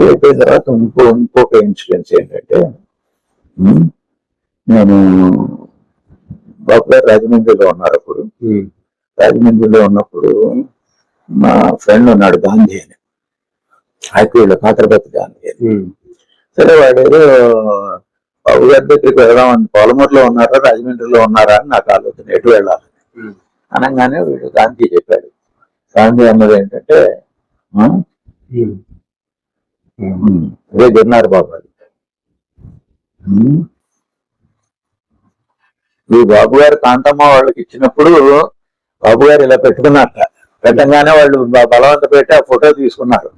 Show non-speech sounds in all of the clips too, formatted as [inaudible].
అయిపోయిన తర్వాత ఇంకో ఇంకొక ఇన్సిడెన్స్ ఏంటంటే నేను బాబు గారు రాజమండ్రిలో ఉన్నారు అప్పుడు. రాజమండ్రిలో ఉన్నప్పుడు మా ఫ్రెండ్ ఉన్నాడు గాంధీ అని. ఐపీఎల్ కాకరపతి గాంధీ అని. సరే వాడు ఏదో బాబు గారి దగ్గరికి వెళ్దాం అని పాలమూరులో ఉన్నారా రాజమండ్రిలో ఉన్నారా అని నాకు ఆలోచన ఎటు వెళ్ళాలి ఉమ్, అనగానే వీడు గాంధీ చెప్పాడు. గాంధీ అన్నది ఏంటంటే అదే గిన్నారు బాబు అది. ఈ బాబు గారు కాంతమ్మ వాళ్ళకి ఇచ్చినప్పుడు బాబు గారు ఇలా పెట్టుకున్నారట పెట్టంగానే వాళ్ళు బలవంత పెట్టి ఆ ఫోటో తీసుకున్నారు.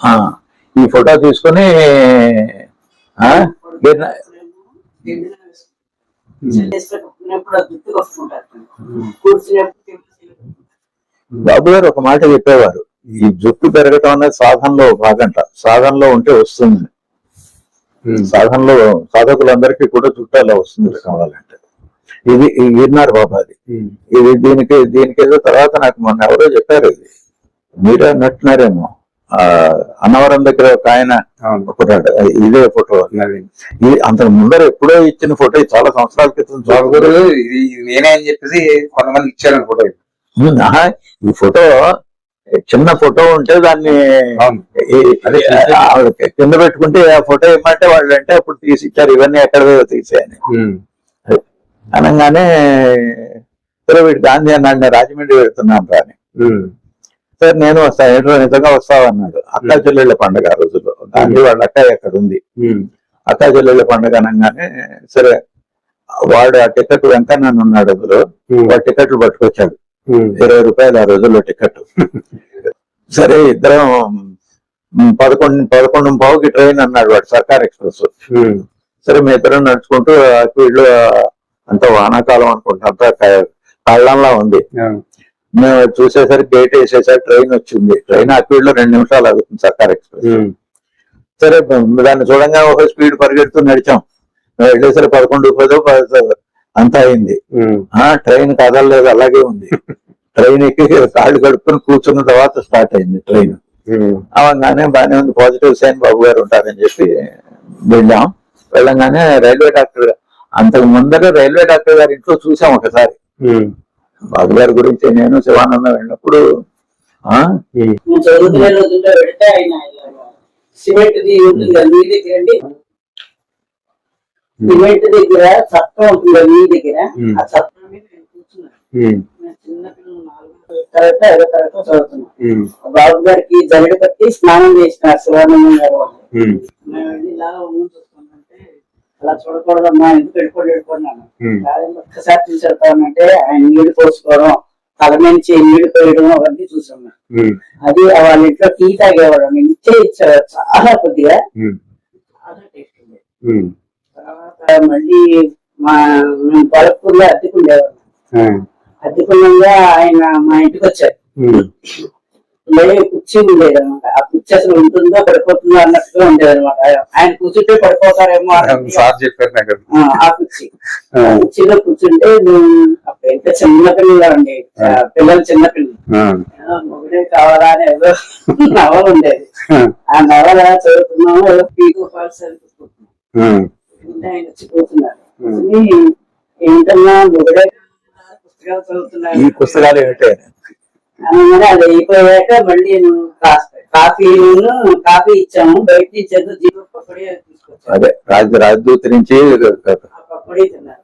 ఆ, ఈ ఫోటో తీసుకుని బాబు గారు ఒక మాట చెప్పేవారు. ఈ జుట్టు పెరగటం అనేది సాధనలో భాగంట. సాధనలో ఉంటే వస్తుంది. సాధనలో సాధకులందరికీ కూడా జుట్టు అలా వస్తుంది కావాలంటే. ఇది గిర్నార్ బాబా అది. ఇది దీనికి దీనికి ఏదో తర్వాత నాకు మొన్న ఎవరో చెప్పారు ఇది. మీరే అన్నట్టున్నారేమో. ఆ అన్నవరం దగ్గర ఒక ఆయన ఒకటాడు. ఇదే ఫోటో. ఇది అంతకు ముందర ఎప్పుడో ఇచ్చిన ఫోటో చాలా సంవత్సరాల క్రితం నేనే అని చెప్పేసి కొంతమంది ఇచ్చారు ఫోటో ఈ ఫోటో చిన్న ఫోటో ఉంటే దాన్ని కింద పెట్టుకుంటే ఆ ఫోటో ఇమ్మంటే వాళ్ళు అంటే అప్పుడు తీసి ఇచ్చారు ఇవన్నీ ఎక్కడ తీసేయని. అనగానే సరే వీడు గాంధీ అన్నాడు నేను రాజమండ్రి వెళ్తున్నాను రాని సరే నేను వస్తా ఏంటో నిజంగా వస్తావన్నాడు అక్కా చెల్లెళ్ళ పండగ ఆ రోజుల్లో. గాంధీ వాళ్ళ అక్కయ్య అక్కడ ఉంది అక్కా చెల్లెళ్ళ పండగ అనగానే సరే వాడు ఆ టికెట్ వెంకన్న ఉన్నాడు అందులో వాడు టికెట్లు పట్టుకొచ్చాడు. ఇరవై రూపాయలు ఆ రోజుల్లో టికెట్. సరే ఇద్దరం పదకొండు పదకొండు పావుకి ట్రైన్ అన్నాడు వాడు సర్కార్ ఎక్స్ప్రెస్. సరే మీ ఇద్దరం నడుచుకుంటూ వీళ్ళు అంత వానాకాలం అనుకుంటా అంతా కళ్ళంలా ఉంది. మేము చూసేసరికి గేట్ వేసేసరికి ట్రైన్ వచ్చింది. ట్రైన్ అక్కడ రెండు నిమిషాలు ఆగుతుంది సర్కార్ ఎక్స్ప్రెస్. సరే దాన్ని చూడంగా ఒక స్పీడ్ పరిగెడుతూ నడిచాం. వెళ్ళేసరికి పదకొండు పదో పద- అంతా అయింది. ఆ ట్రైన్ కదలలేదు అలాగే ఉంది. ట్రైన్ ఎక్కి కాళ్ళు కడుక్కుని కూర్చున్న తర్వాత స్టార్ట్ అయింది ట్రైన్. అవగానే బాగానే ఉంది. పాజిటివ్ సైన్ బాబు గారు ఉంటారని చెప్పి వెళ్ళాం. వెళ్ళంగానే రైల్వే డాక్టర్ అంతకు ముందర రైల్వే డాక్టర్ గారి ఇంట్లో చూసాం ఒకసారి. బాబు గారి గురించి నేను శివానందం వెళ్ళినప్పుడు ఆ ఉమ్, నేను చదువుకునే రోజుల్లో పెడితే ఆయన సిమెంట్ మీ దగ్గర చట్టం ఉంటుంది మీ దగ్గర? ఉమ్. ఆ చట్టం మీద నేను కూర్చున్నాను. ఉమ్, నేను చిన్న పిల్లలు నాలుగో తరగతి ఐదో తరగతి చదువుతున్నాను. ఉమ్, బాబు గారికి జగడ కట్టి స్నానం చేసిన శివానందం గారు వాళ్ళు. ఇలా అలా చూడకూడదమ్మా ఎందుకు వెళ్ళిపోయి వెళ్ళిపోయినాను ఒక్కసారి చూసేస్తానంటే ఆయన నీళ్ళు పోసుకోవడం తల నుంచి నీళ్ళు పోయడం అవన్నీ చూసాం మేము. ఉమ్, అది వాళ్ళ ఇంట్లో టీ తాగేవాడు ఇచ్చే ఇచ్చారు చాలా కొద్దిగా. చాలా టేస్ట్ ఉమ్, తర్వాత మళ్ళీ మా మేము పొలకూరులో అద్దెకుండేవాళ్ళం. ఆ, అద్దెకున్నాగా ఆయన మా ఇంటికి వచ్చారు మళ్ళీ కుర్చీ ఉండేది అనమాట ఆ కుర్చీ అసలు ఉంటుందో పడిపోతుందో అన్నట్టుగా ఉండేది అనమాట ఆయన కూర్చుంటే పడిపోతారేమో. [laughs] ఆ, కుర్చీ. కుర్చీలో కూర్చుంటే నేను అప్పుడు ఇంకా చిన్న పిల్లలు అండి పిల్లలు చిన్న పిల్లలు. మొగుడే కావాలా అని ఏదో నవల ఉండేది. ఆ, ఆ నవల చదువుతున్నాము ఏదో పీకో ఫాల్స్ అని ఆయన వచ్చిపోతున్నారు ఏంటన్నా మొగుడే పుస్తకాలు చదువుతున్నారు. ఈ పుస్తకాలు ఏమిటే? అది అయిపోయాక మళ్ళీ కాఫీ కాఫీ ఇచ్చాము. బయట తీసుకొచ్చాను. అదే రాజ రాజదూత నుంచి తిన్నారు.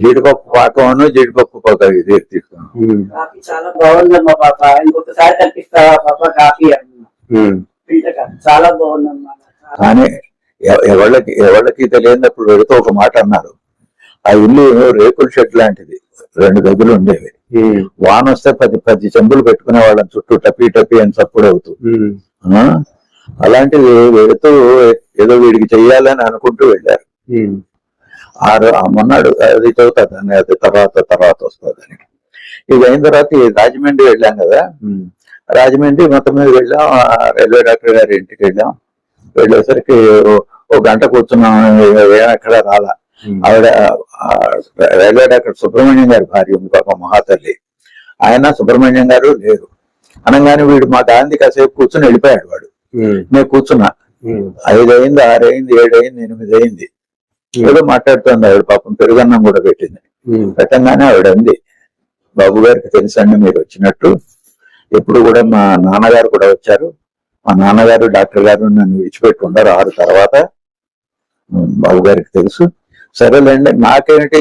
జీడిపప్పు పాకం జీడిపప్పు పాక ఇది తీసుకున్నాం ఉమ్, కాఫీ చాలా బాగుందమ్మా పాప. ఇంకొకసారి కల్పిస్తావా పాప కాఫీ కాఫీ. చాలా బాగుందమ్మా. కానీ ఎవళ్ళకి ఎవళ్ళకి తెలియనప్పుడు వెళుతూ ఒక మాట అన్నారు. ఆ ఇల్లు రేకుల షెడ్ లాంటిది. రెండు గదులు ఉండేవి. వాన వస్తే పది పది చెంబులు పెట్టుకునే వాళ్ళం చుట్టూ టపీ టపీ అని చప్పుడు అవుతూ? అలాంటిది వెళుతూ ఏదో వీడికి చెయ్యాలని అనుకుంటూ వెళ్ళారు. ఉమ్, ఆ రో- ఆ మొన్నాడు అది చదువుతాదని అది తర్వాత తర్వాత వస్తుందని ఇది అయిన తర్వాత రాజమండ్రి వెళ్ళాం కదా. రాజమండ్రి మొత్తం మీద వెళ్ళాం. రైల్వే డాక్టర్ గారి ఇంటికి వెళ్ళాం. వెళ్ళేసరికి ఓ- గంట కూర్చున్నాం ఏం ఎక్కడ రాలా. ఆవిడ రైల్వే డాక్టర్ సుబ్రహ్మణ్యం గారి భార్య ఉంది పాప మహాతల్లి. ఆయన సుబ్రహ్మణ్యం గారు లేరు. అనగానే వీడు మా గాంధీ కాసేపు కూర్చొని వెళ్ళిపోయాడు వాడు. నేను కూర్చున్నా. ఐదు అయింది ఆరు అయింది ఏడు అయింది ఎనిమిది అయింది ఏదో మాట్లాడుతుంది ఆవిడ పాపం పెరుగన్నం కూడా పెట్టింది. పెట్టంగానే ఆవిడ అంది బాబు గారికి తెలుసండి మీరు వచ్చినట్టు. ఎప్పుడు కూడా మా నాన్నగారు కూడా వచ్చారు. మా నాన్నగారు డాక్టర్ గారు నన్ను విడిచిపెట్టి ఉండరు. ఆరు తర్వాత బాబు గారికి తెలుసు. సరేలేండి నాకేంటి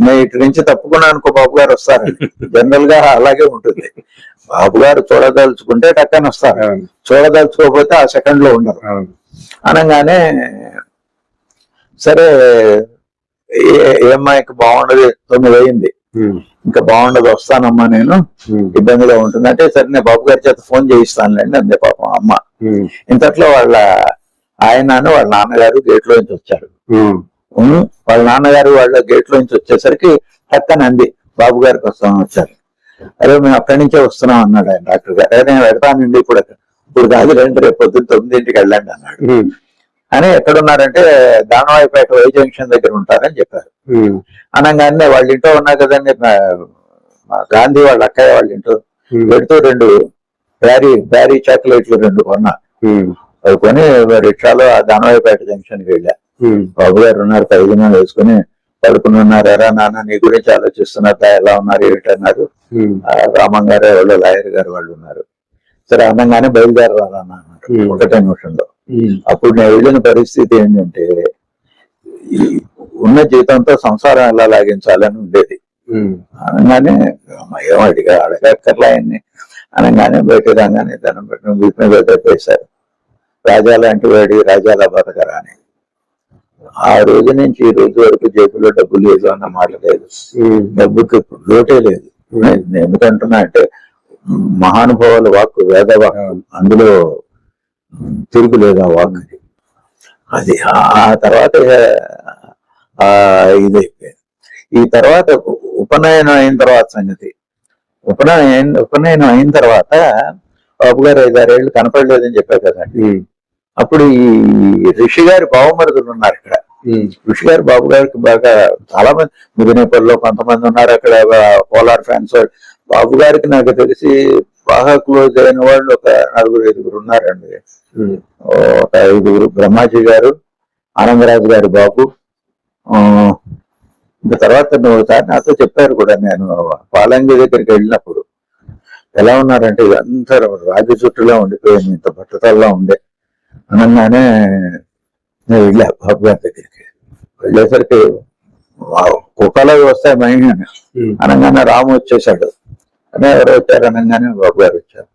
నేను ఇటు నుంచి తప్పుకున్నా అనుకో బాబు గారు వస్తారండి. జనరల్గా అలాగే ఉంటుంది. బాబు గారు చూడదలుచుకుంటే టక్కన వస్తారు. చూడదలుచుకోకపోతే ఆ సెకండ్లో ఉండరు. అనగానే సరే ఏ- అమ్మాయికి బాగుండదు తొమ్మిది అయింది. ఇంకా బాగుండదు వస్తానమ్మా నేను. ఉమ్, ఇబ్బందిగా ఉంటుంది. అంటే సరే నేను బాబు గారి చేత ఫోన్ చేయిస్తానులేండి అందే పాపం అమ్మ. ఉమ్, ఇంతట్లో వాళ్ళ ఆయన వాళ్ళ నాన్నగారు గేట్లో నుంచి వచ్చారు వాళ్ళ నాన్నగారు వాళ్ళ గేట్లో నుంచి వచ్చేసరికి పక్కన అంది బాబు గారికి వస్తామని వచ్చారు. అరే మేము అక్కడి నుంచే వస్తున్నాం అన్నాడు ఆయన డాక్టర్ గారు. నేను వెళ్తానండి ఇప్పుడు ఇప్పుడు కాదు రండి రేపు పొద్దున్న తొమ్మిదింటికి వెళ్ళండి అన్నాడు. అని ఎక్కడున్నారంటే దానవాయిపేట వై జంక్షన్ దగ్గర ఉంటారని చెప్పారు. అనగానే వాళ్ళ ఇంట్లో ఉన్నా కదండి గాంధీ వాళ్ళ అక్కయ్య వాళ్ళ ఇంట్లో పెడుతూ రెండు బ్యారీ బ్యారీ చాక్లెట్లు రెండు కొన్నా. అవి కొని రిక్షాలో ఆ దానవాయిపేట జంక్షన్కి వెళ్ళా బాబు గారు ఉన్నారు ఖైదీనా వేసుకుని పడుకుని ఉన్నారు ఎరా నాన్న నీ గురించి ఆలోచిస్తున్నారా ఎలా ఉన్నారు ఆ రామం గారు వాళ్ళు లాయర్ గారు వాళ్ళు ఉన్నారు. సరే అనగానే బయలుదేరాలన్నా. ఒకటే నిమిషంలో. అప్పుడు నేను వెళ్ళిన పరిస్థితి ఏంటంటే ఉన్న జీతంతో సంసారం ఎలా లాగించాలని ఉండేది. ఉమ్, అనగానే ఏం అడిగా అడగక్కర్లా ఆయన్ని. అనగానే బయట రాగానే ధనం పెట్టిన వీటి మీద చెప్పేశారు రాజా లాంటి వాడి రాజాల బతకరా అని ఆ రోజు నుంచి ఈ రోజు వరకు జేబులో డబ్బు లేదు అన్న మాట లేదు. ఉమ్, డబ్బుకి లోటే లేదు. నేను ఎందుకంటున్నా అంటే మహానుభావుల వాక్కు వేద వాక్కు. అందులో తిరుగులేదు ఆ వాక్కుకి అది ఆ తర్వాత ఆ ఇది ఈ తర్వాత ఉపనయనం అయిన తర్వాత సంగతి. ఉపనయనం ఉపనయనం అయిన తర్వాత బాబు గారు ఐదారేళ్ళు కనపడలేదని చెప్పారు కదండి ఉమ్, అప్పుడు ఈ ఋషి గారి బావమరుదులు ఉన్నారు ఇక్కడ. ఋషి గారు బాబు గారికి బాగా చాలా మంది ముదినేపల్లిలో కొంతమంది ఉన్నారు అక్కడ పోలార్ ఫ్యాన్స్. బాబు గారికి నాకు తెలిసి బాగా క్లోజ్ అయిన వాళ్ళు ఒక నలుగురు ఐదుగురు ఉన్నారండి. ఒక ఐదుగురు బ్రహ్మాజీ గారు ఆనందరాజు గారి బాబు. ఆ, ఇంకా తర్వాత నువ్వు నాతో చెప్పారు కూడా నేను పాలంగి దగ్గరికి వెళ్ళినప్పుడు. ఎలా ఉన్నారంటే ఇదంతా రాజు చుట్టూలో ఉండిపోయింది ఇంత బట్టతల్లా ఉండే. అనగానే నేను వెళ్ళా బాబు గారి దగ్గరికి. వెళ్ళేసరికి వావ్, కుక్కలో వస్తాయి మహిళ అనగానే రాము వచ్చేసాడు అని ఎవరు వచ్చారు అనగానే బాబు గారు వచ్చారు.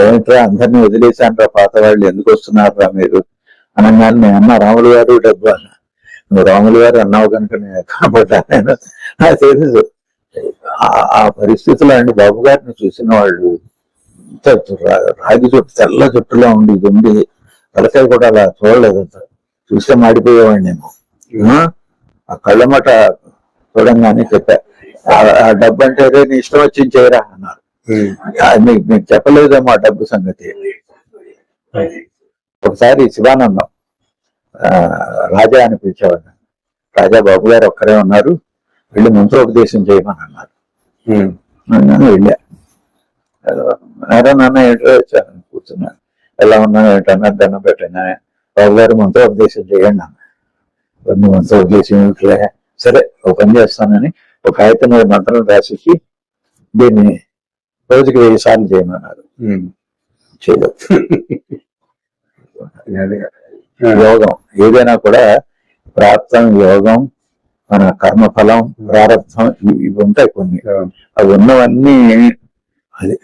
ఏమిట్రా అందరినీ వదిలేశాను పాత వాళ్ళు ఎందుకు వస్తున్నారా మీరు? అనగానే నేను అన్న రాములు గారు డబ్బు అన్న. నువ్వు రాములు గారు అన్నావు కనుక నేను కనపడ్డా నేను. నాకు తెలుసు. ఆ- పరిస్థితిలో అండి బాబు గారిని చూసిన వాళ్ళు రాగి చుట్టు తెల్ల చుట్టులో ఉండి ఉండి తలకాయ కూడా అలా చూడలేదు అంత. చూస్తే మాడిపోయేవాడిని నేను ఆ? కళ్ళమట చూడంగానే చెప్పా. డబ్బు అంటే "రే, నీ ఇష్టం వచ్చింది చేయరా అన్నారు. మీకు మీకు చెప్పలేదేమో ఆ డబ్బు సంగతి. ఒకసారి శివానందం రాజా అని పిలిచేవాడు రాజా బాబు గారు ఒక్కరే ఉన్నారు వెళ్ళి మంత్రోపదేశం చేయమని అన్నారు. నేను వెళ్ళా. అరే నాన్న ఏంటో వచ్చాను కూర్చున్నాను ఎలా ఉన్నాను ఏంటన్నా దండం పెట్టాను బాబు గారు మంత్రోపదేశం చేయండి అన్న. మంత్రోపదేశం ఇట్లే సరే ఒక పని చేస్తానని ఒక కాగితం మీద మంత్రం రాసిచ్చి దీన్ని రోజుకి వెయ్యి సార్లు చేయమన్నారు. చేయలేదు. [laughs] యోగం. ఏదైనా కూడా ప్రాప్తం యోగం మన కర్మఫలం ప్రారంభం ఇవి ఉంటాయి కొన్ని. అవి ఉన్నవన్నీ అది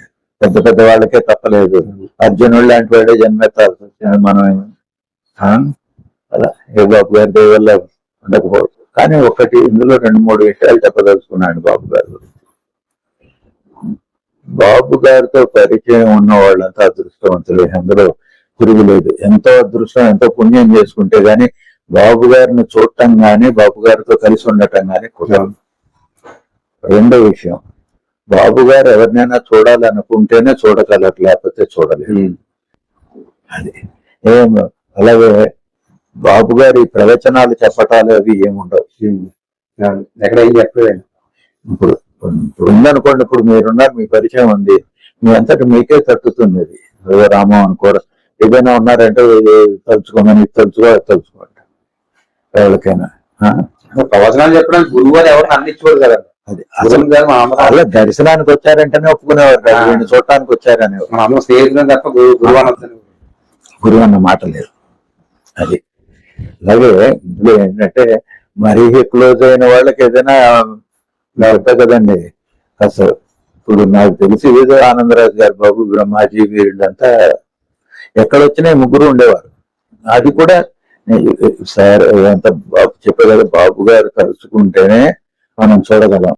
పెద్ద పెద్ద వాళ్ళకే తప్పలేదు. అర్జునుడు లాంటి వాడే జన్మెత్తాల్సి మనం? అలా ఏ బాబు గారి వల్ల ఉండకపోవచ్చు. కానీ ఒకటి ఇందులో రెండు మూడు విషయాలు చెప్పదలుచుకున్నాడు బాబు గారు. బాబు గారితో పరిచయం ఉన్న వాళ్ళంతా అదృష్టవంతులే. అందులో తిరుగులేదు ఎంతో అదృష్టం ఎంతో పుణ్యం చేసుకుంటే గాని బాబు గారిని చూడటం గాని బాబు గారితో కలిసి ఉండటం గాని కుదరదు. రెండో విషయం బాబు గారు ఎవరినైనా చూడాలనుకుంటేనే చూడగలరు లేకపోతే చూడలేరు. ఉమ్, అది. ఏం అలాగే బాబు గారి ప్రవచనాలు చెప్పటాలు అవి ఏముండవు. ఎక్కడ ఏం చెప్పలేదు ఇప్పుడు ఇప్పుడు ఉందనుకోండి ఇప్పుడు మీరున్నారు మీ పరిచయం ఉంది. మీ అంతటి మీకే తట్టుతుంది అది. రామం అనుకోరు. ఏదైనా ఉన్నారంటే తలుచుకోమని తలుచుకో తలుచుకోండి ఎవరికైనా? ప్రవచనాలు చెప్పడానికి గురువు అని ఎవరు అందించుకోరు కదా. అది అసలు గారు అలా దర్శనానికి వచ్చారంటేనే ఒప్పుకునేవారు. వీడిని చూడటానికి వచ్చారని. తప్ప గురువు గురువు అన్న మాట లేదు. అది. అలాగే ఇందులో ఏంటంటే మరీ క్లోజ్ అయిన వాళ్ళకి ఏదైనా చెప్తా కదండి. అసలు ఇప్పుడు నాకు తెలిసి ఏదో ఆనందరాజు గారు బాబు బ్రహ్మాజీ వీళ్ళంతా ఎక్కడొచ్చినా ఈ ముగ్గురు ఉండేవారు. అది కూడా సార్ ఎంత బాబు చెప్పే బాబు గారు తలుచుకుంటేనే మనం చూడగలం.